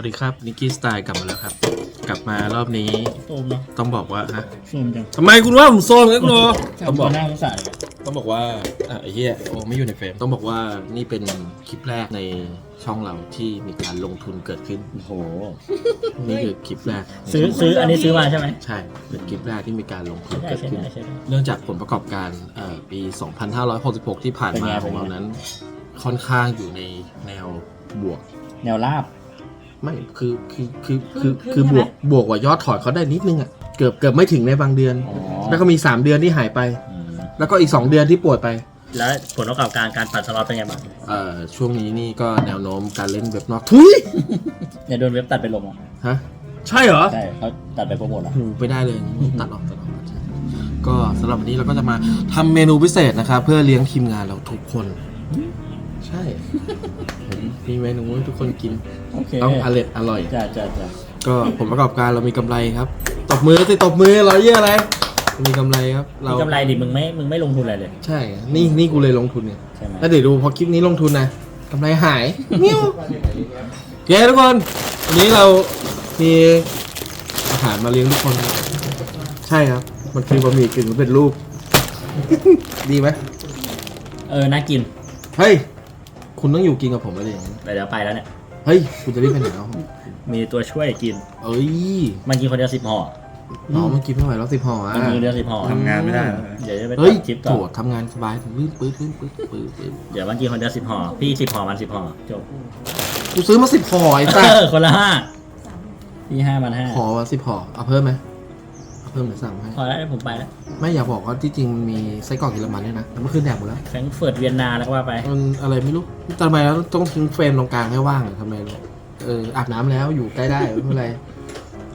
สวัสดีครับนิกกี้สไตล์กลับมาแล้วครับ กลับมารอบนี้โซมเนาะต้องบอกว่าฮะโซมจังทำไมคุณว่าผมโซนกันคุณโอต้องบอกหน้าสงสารเลยต้องบอกว่าอะไอ้เหี้ยโอ้ไม่อยู่ในเฟรมต้องบอกว่านี่เป็นคลิปแรกในช่องเราที่มีการลงทุนเกิดขึ้นโอ้โหนี่คือคลิปแรกซื้อซื้ออันนี้ซื้อมาใช่ไหมใช่เป็นคลิปแรกที่มีการลงทุนใช่เกิดใช่ขึ้นได้ใช่ได้เนื่องจากผลประกอบการเอ่อปี 2566 ที่ผ่านเป็นมาไงของเราเป็นไงนั้น ค่อนข้างอยู่ในแนวบวก แนวราบ ไม่คือคือคือคือคือบวกบวกกว่ายอดถอยเขาได้นิดนึงอะเกือบเกือบไม่ถึงในบางเดือน อ๋อแล้วก็มี 3 เดือนที่หายไป อืมแล้วก็อีก 2 เดือนที่ป่วยไปแล้วผลประกอบการการปั่นสล็อตเป็นไงบ้างเอ่อช่วงนี้นี่ก็แนวโน้มการเล่นเว็บนอกทุยเนี่ยโดนเว็บตัดไปลงอะฮะใช่เหรอ ใช่เขาตัดไปโปรโมทอะโอ้โหไปได้เลยตัดออกตัดออกใช่ก็สำหรับวันนี้เราก็จะมาทำเมนูพิเศษนะครับ เพื่อเลี้ยงทีมงานเราทุกคน ใช่ผมมีเมนูให้ทุกคนกินโอเคต้องอร่อยอร่อย จ้าจ้าจ้าก็ผลประกอบการเรามีกำไรครับ ตบมือสิตบมือรอยเยี่ยอะไรมีกำไรครับ เรามีกำไรดิมึงไม่มึงไม่ลงทุนอะไรเลย ใช่ นี่นี่กูเลยลงทุนเนี่ยใช่ไหมแล้วเดี๋ยวดูพอคลิปนี้ลงทุนนะกำไรหายนิ้วโอเคทุกคนวันนี้เรามีอาหารมาเลี้ยงทุกคนครับใช่ครับ มันคือบะหมี่กึ่งสำเป็นรูป ดีไหมเออน่ากิน เฮ้ย คุณต้องอยู่กินกับผมอะไรอย่างนี้แต่เดี๋ยวไปแล้วเนี่ย เฮ้ย คุณจะรีบไปไหนแล้วมีตัวช่วยกิน เอ้ยมันกินคนเดียวสิบห่อน้องมันกินไม่ไหวแล้วสิบห่ออะมันกินคนเดียวสิบห่อทำงานไม่ได้เดี๋ยวจะไปเฮ้ยตัดคลิปโถต่อทำงานสบายลื่นปื๊ดลื่นปื๊ดปื๊ดปื๊ดเดี๋ยวมันกินคนเดียวสิบห่อพี่สิบห่อมันสิบห่อจบกูซื้อมาสิบห่อไอ้สัสเออคนละห้าพี่ห้ามันห้าห่อมาสิบห่อเอาเพิ่มไหม เอาเพิ่มหรือสั่งให้ พอแล้วเดี๋ยวผมไปแล้วไม่อยากบอกว่าที่จริงมันมีไส้กรอกเยอรมันด้วยนะแต่เมื่อคืนแดกหมดแล้ว แฟรงก์เฟิร์ตเวียนนาแล้วก็ว่าไป มันอะไรไม่รู้ทำไมเราต้องทิ้งเฟรมตรงกลางให้ว่างอะทำไมเราเอออาบน้ำแล้วอยู่ใกล้ได้ ไม่เป็นไร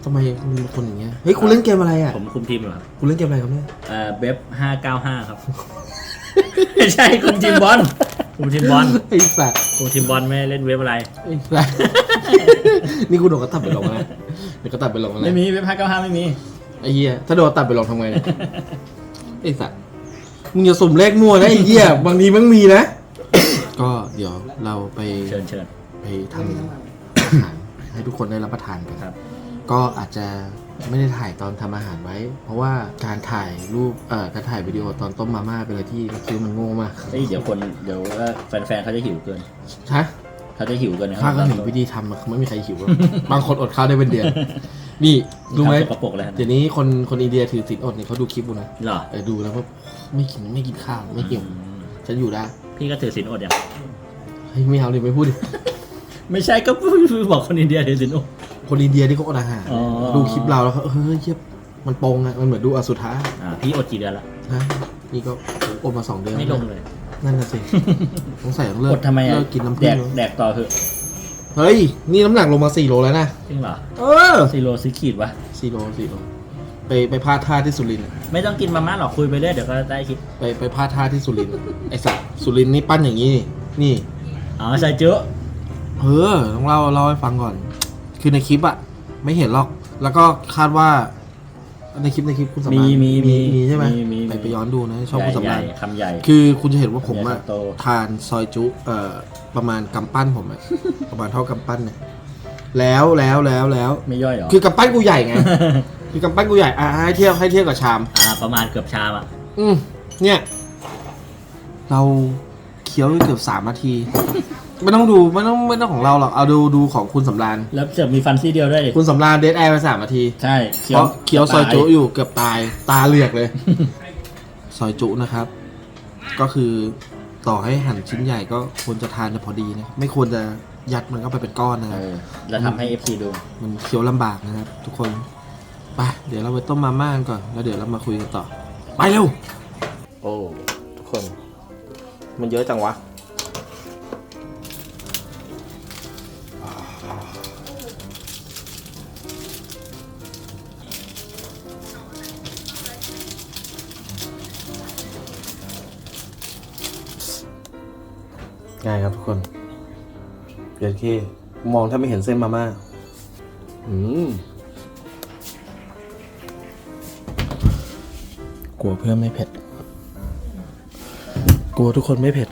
ทำไมคุณเป็นคนอย่างเงี้ยเฮ้ยคุณเล่นเกมอะไรอะผมคุมทีมอยู่ครับคุณเล่นเกมอะไรครับเนี่ยเอ่อเบฟห้าเก้าห้าครับ ไม่ใช่คุมทีมบอลคุมทีมบอลไอ้สัตว์คุมทีมบอลไม่เล่นเว็บอะไร ไอ้สัตว์ นี่กูโดนกระตับไปลงนะเดี๋ยวกระตับไปลงนะไม่มีเว็บห้าเก้าห้าไม่มี ไอ้เหี้ยถ้าโดนตัดไปลองทำไงเนี่ยไอ้สัตว์มึงอย่าสุ่มเลขมั่วนะไอ้เหี้ยบางทีมันมีนะ ก็เดี๋ยวเราไปเชิญเชิญ ไปทำอาหารให้ทุกคนได้รับประทานกันครับ ก็อาจจะไม่ได้ถ่ายตอนทำอาหารไว้ เพราะว่าการถ่ายรูปเอ่อการถ่ายวิดีโอตอนต้มมาม่าเป็นอะไรที่คิดวามันโง่มากเฮ้ยเดี๋ยวคนเดี๋ยวว่าแฟนๆเขาจะหิวเกิน ฮะ เขาจะหิวเกินนะข้าก็เห็นวิธีทำอะไม่มีใครหิวหรอกบางคนอดข้าวได้เป็นเดือน นี่รู้ไหมทำสกปรกเลยนะเดี๋ยวนี้คนคนอินเดียถือศีลอดเนี่ยเขาดูคลิปกูนะเหรอเออดูแล้วว่าไม่กินไม่กินข้าวไม่กินอืมฉันอยู่ได้พี่ก็ถือศีลอดอย่างเฮ้ยไม่เอาดิไม่พูดดิไม่ใช่ก็บอกคนอินเดียถือศีลอด คนอินเดียที่เขาอดอาหารอ๋อ ดูคลิปเราแล้วเขาเฮ้ยเฮียมันปงอะมันเหมือนดูอสุธาอ่าพี่อดกี่เดือนละนะนี่ก็อดมาสองเดือนไม่ลงเลยนั่นน่ะสิสงสัยต้องเลิกอดทำไมอะเลิกกินน้ำผึ้แดงกแดกต่อเถอะ เฮ้ย นี่น้ำหนักลงมาสี่โลแล้วนะ จริงเหรอเออซีโรซิขีดวะ สี่โลสี่โลไปไปพาดท่าที่สุรินทร์อะไม่ต้องกินมาม่าหรอกคุยไปเรื่อยเดี๋ยวก็ได้คลิปไปไปพาดท่าที่สุรินทร์อะไอสัตว์สุรินทร์นี่ปั้นอย่างนี้ นี่นี่อ๋อใส่เจ๊อะเออต้องเล่าเล่าให้ฟังก่อน คือในคลิปอะไม่เห็นหรอก แล้วก็คาดว่า ในคลิปในคลิปคุณสำมีรานมีมีมีใช่ไหมมีมี ไปไปย้อนดูนะช่องคุณสำใหราญ่นๆคำใหญ่ คือคุณจะเห็นว่าผมใหญ่อะโต ทานซอยจุเอ่อประมาณกำปั้นผมอะประมาณเท่ากำปั้นเนี่ยแล้วแล้วแล้วแล้ว ไม่ย่อยเหรอ คือกำปั้นกูใหญ่ไง คือกำปั้นกูใหญ่อะให้เทียบให้เทียบกับชาม อ่าประมาณเกือบชามอะ อืมเนี่ย เราเคี้ยวเกือบสามนาที ไม่ต้องดูไม่ต้องไม่ต้องของเราหรอกเอาดูดูของคุณสำรานแล้วจะมีฟันซี่เดียวด้วยดิคุณสำรานเดทแอร์ไปสามนาทีใช่เพราะเคี้ยวซอยจุอยู่เกือบตายตาเหลือกเลย ซอยจุนะครับ ก็คือต่อให้หั่นชิ้นใหญ่ก็ควรจะทานแต่พอดีนะไม่ควรจะยัดมันเข้าไปเป็นก้อนนะคเอรับอแล้วทำให้ FC ดูมันเคี้ยวลำบากนะครับ ทุกคนไปเดี๋ยวเราไปต้มมาม่ากันก่อนแล้วเดี๋ยวเรามาคุยกันต่อ ไปเร็ว โอ้ทุกคน มันเยอะจังวะ ง่ายครับทุกคนเพียงแค่มองถ้าไม่เห็นเส้นมาม่าอืมกลัวเพื่อนไม่เผ็ด กลัวทุกคนไม่เผ็ด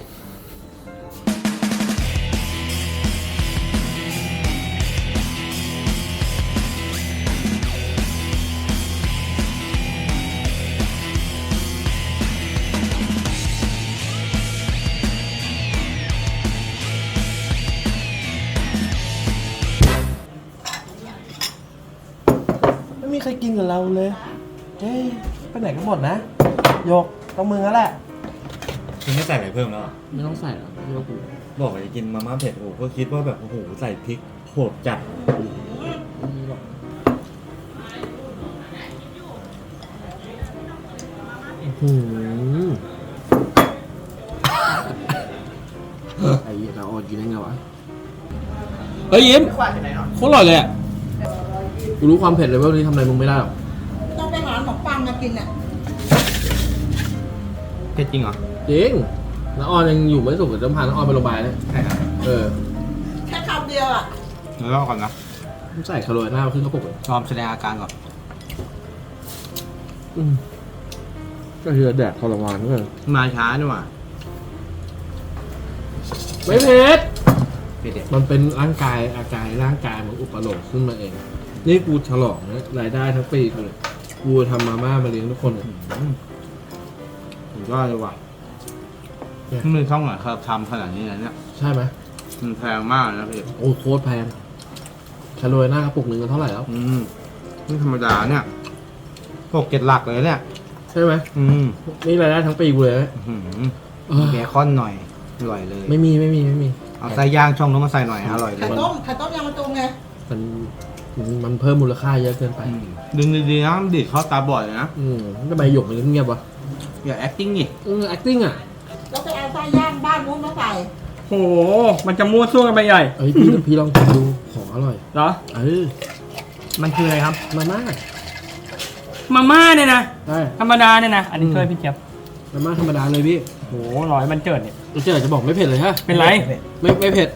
กินกับเราเลย เฮ้ยไปไหนกันหมดนะโยกต้องมือแล้วแหละคุณไม่ใส่อะไรเพิ่มแล้วเหรอไม่ต้องใส่หรอกโยกกูบอกว่าจะกินมาม่าเผ็ดโอ้โหก็คิดว่าแบบโอ้โหใส่พริกโหดจัดไม่มีหรอกอื้อหือไอ้เหี้ยเราออนกินได้ไงวะเฮ้ยยิ้มโคตรอร่อยเลยอะ กูรู้ความเผ็ดเลยว่าวันนี้ทำอะไรมึงไม่ได้หรอกต้องไปหาขนมปังมากินอะเผ็ดจริงเหรอจริงน้าออนยังอยู่ไม่สุขเดี๋ยวต้องพาน้าออนไปโรงพยาบาลเลยใช่ครับเออแค่คำเดียวอะแล้วรอก่อนนะใส่คาโรไลน่ามาครึ่งกระปุกเลยยอมแสดงอาการก่อนอืมก็คือแดดทรมานเพื่อนมาช้านี่หว่าไม่เผ็ด เผ็ดเด็ดมันเป็นร่างกายอาการร่างกายมันอุปโลกขึ้นมาเอง นี่กูฉลองนะรายได้ทั้งปีกูเลยกูทำมาม่ามาเลี้ยงทุกคนเลยสุดยอดเลยว่ะมือช่องไหนครับทำขนาดนี้นะเนี่ยใช่ไหมมันแพงมากนะพี่โอ้โคตรแพงคาโรไลน่ากระปุกหนึ่งก็เท่าไหร่แล้ว อืมนี่ธรรมดาเนี่ยพวกเกล็ดหลักเลยเนี่ย ใช่ไหมอืมนี่รายได้ทั้งปีกูเลยนะอื้อหือเออเบคอนหน่อยอร่อยเลย ไม่มีไม่มีไม่มี เอาไส้ย่างช่องนู้นมาใส่หน่อยอร่อยเลไข่ยต้มไข่ต้มยางมะตูมไงมัน มันมันเพิ่มมูลค่าเยอะเกินไปอืมดึงดีๆนะมันดีดเข้าตาบอดเลยนะอืมทำไมหยกมันเงียบวะอย่า acting ดิเออ acting อะแล้วไปเอาไส้ย่างบ้านนู้นมาใส่โห มันจะมั่วซั่วกันไปใหญ่เอ้ยพี่พี่ลองกินดูของอร่อย เหรอ เออมันคืออะไรครับ มาม่ามาม่าเนี่ยนะใช่ธรรมดาเนี่ยนะ อันนี้ช่วยพี่เจี๊ยบมาม่าธรรมดาเลยพี่โหร้อยมันเจิดเนี่ยเราเจอจะบอกไม่เผ็ดเลยฮะ เป็นไร ไม่ไม่เผ็ด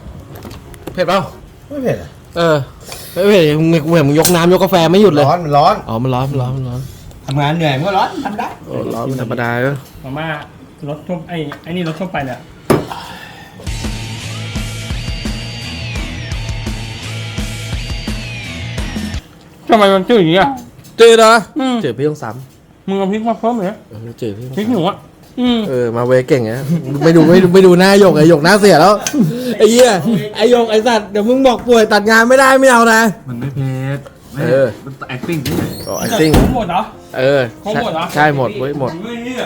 เผ็ดเปล่าไม่เผ็ดอะเออไม่ เผ็ดมึงมึงเห็นมึงยกน้ำยกกาแฟไม่หยุดเลย ร้อนมันร้อนอ๋อ มันร้อน มันร้อน มันร้อนทำงานเหนื่อยมันก็ร้อนทำได้โอ้ร้อนมันธรรมดาก็มาม่ารสทั่วไอ้ไอ้นี่รสทั่วไปเลยอะทำไมมันจืดอย่างนี้อะเจอเหรออืมเจอพี่ต้องซ้มึงเอาพริกมาเพิ่มเลยนะำเออเจอพี่ต้องพริกหซ้ำนูอะ อืม เออมาเวเก่งนะไม่ดูไม่ดูไม่ดูหน้าหยกไอ้หยกหน้าเสียแล้วไอ้เหี้ยไอ้หยกไอ้สัตว์เดี๋ยวมึงบอกป่วยตัดงานไม่ได้ไม่เอานะ มันไม่เผ็ดเออ มัน acting ดิอ๋อ acting ครบหมดเหรอ เออครบหมดเหรอ ใช่หมดเว้ยหมดไม่เนี่ย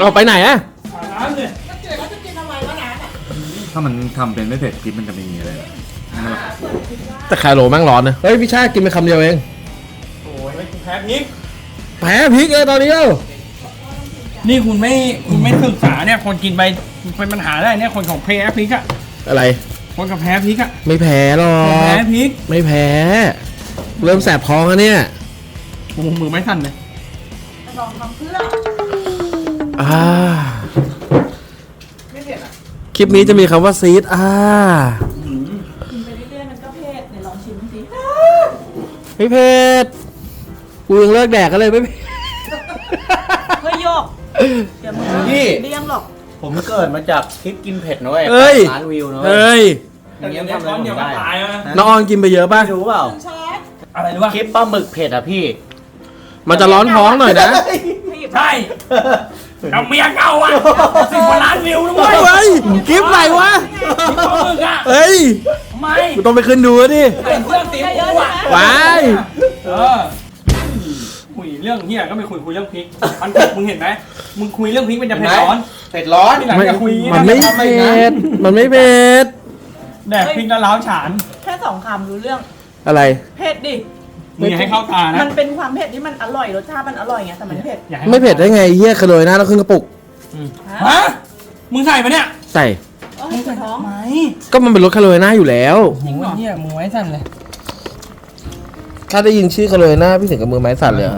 เราไปไหนอะอาน้ำเลยก็เจอแล้วจะกินทำไมวะน้ำอะถ้ามันทำเป็นไม่เผ็ดพริกมันจะมีอะไรนะแต่คาโลแม่งร้อนนะเฮ้ยพี่ชาติกินไปคำเดียวเองโอ้ยไม่แพ้พริกแพ้พริกเลยตอนนี้เอ้า นี่คุณไม่คุณไม่ศึกษาเนี่ยคนกินไปเป็นปัญหาได้เนี่ยคนของแพ้พริกอะอะไร คนกับแพ้พริกอะไม่แพ้หรอคนแพ้กพริกไม่แพ้ เริ่มแสบท้องแล้วเนี่ย โอ้โหมือไม่สั่นเลยลองทำเพื่ออ่า ไม่เผ็ดอะคลิปนี้จะมีคำว่าซีดอ่า กินไปเรื่อยๆมันก็เผ็ดไหนลองชิมสิ ไม่เผ็ดกูยังเลิกแดกกันเลยไม่เผ็ดเฮ้ยโยก เดี๋ยวมึงพี่ เลี้ยงหรอกผมเกิดมาจากคลิปกินเผ็ดนะเว้ยเอ้ย ล้านวิวนะเว้ยเฮ้ย อย่างเงี้ยทำอะไรผมเดี๋ยวก็ได้ตายแล้วนะน้องออนกินไปเยอะป่ะไม่รู้เปล่าช้อนอะไรรู้ป่ะคลิปปลาหมึกเผ็ดอะพี่ มันจะร้อนท้องหน่อยนะใช่เอาเมียเก่าอะสิบกว่าล้านวิวนะเว้ยเฮ้ยคลิปอะไรวะปลาหมึกอะเฮ้ยทำไมกูต้องไปขึ้นดูดิ ใส่เสื้อสีฟูอะว้าย เออคุย เรื่องเฮียก็ไม่คุยคุยเรื่องพริกมันเผ็ดมึงเห็นไหมมึงคุยเรื่องพริกมันจะเผ็ดร้อนเผ็ดร้อนทีหลังไม่จะคุยมันไม่เผ็ดมันไม่เผ็ดแดกพริกแล้วล้าวฉานแค่สองคำรู้เรื่องอะไรเผ็ดดิมึงอย่าให้เข้าตานะมันเป็นความเผ็ดที่มันอร่อยรสชาติมันอร่อยไงแต่มันเผ็ดอย่าให้ไม่เผ็ดได้ไงเฮียเคยเลยนะแล้วครึ่งกระปุกฮะมึงใส่ปะเนี่ยใส่เออให้ปวดท้องไม่ก็มันเป็นรสคาโรไลน่าอยู่แล้วจริงเหรอเฮียมึงไว้สั่นเลยถ้าได้ยินชื่อคาโรไลน่าพี่ถึงกับมือไม้สั่นเลย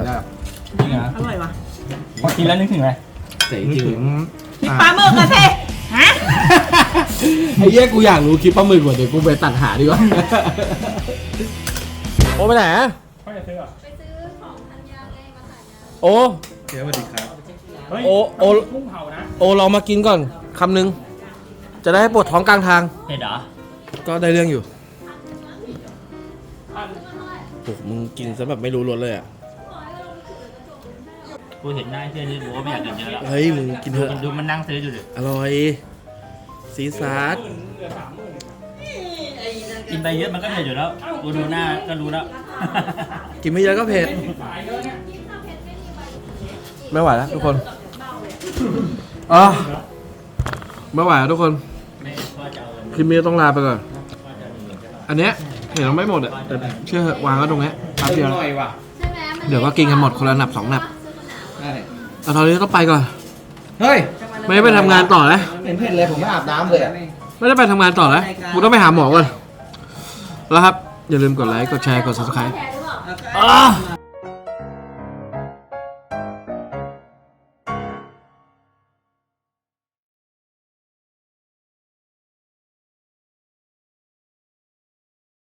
พอกินแล้วนึกถึงอะไรแต่จนึกริงถึงพริกปลาหมึกอะเท่ฮะไอ้เหี้ยกูอยากรู้คลิปปลาหมึกกว่าเดี๋ยวกูไปตัดหาดีกว่า โอ้ไปไหนอะเขาจะซื้อเหรอไปซื้อของธัญญาไงมาถ่ายงานโอ้สวัสดีครับ เฮ้ยโอ้โอ้ กุ้งเผานะโอ้ลองมากินก่อนคำหนึง จะได้ปวดท้องกลางทางเห็ดเหรอก็ได้เรื่องอยู่โอ้มึงกินซะแบบไม่รู้รสเลยอะ กูเห็นหน้าเชื่อที่รู้ว่าไม่อยากกินเยอะแล้วเฮ้ยมึงกินเถอะดูมันนั่งซื้ออยู่ดิอร่อยซีซาร์กินไปเยอะมันก็เหนื่อยอยู่แล้วกูดูหน้าก็รู้แล้วกินไม่เยอะก็เผ็ดสายเยอะเนี่ยที่ทำเพชรไม่มีใบไม่ไหวแล้วทุกคนอะไม่ไหวแล้วทุกคนคลิปนี้ต้องลาไปก่อน อันเนี้ยเห็นเราไม่หมดอะแต่เชื่อเถอะวางก็ตรงเนี้ยแป๊บเดียว อร่อยว่ะใช่ไหมมันเดี๋ยวก็กินกันหมดคนละหนับสองหนับได้ แต่ตอนนี้ต้องไปก่อน เฮ้ย ไม่ได้ไปทำงานต่อนะ เห็นเผ็ดเลยผมไม่อาบน้ำเลยอะไม่ได้ไปทำงานต่อนะกูต้องไปหาหมอก่อน แล้วครับ อย่าลืมกดไลค์ กดแชร์ กด subscribe แพ้หรือเปล่าอะ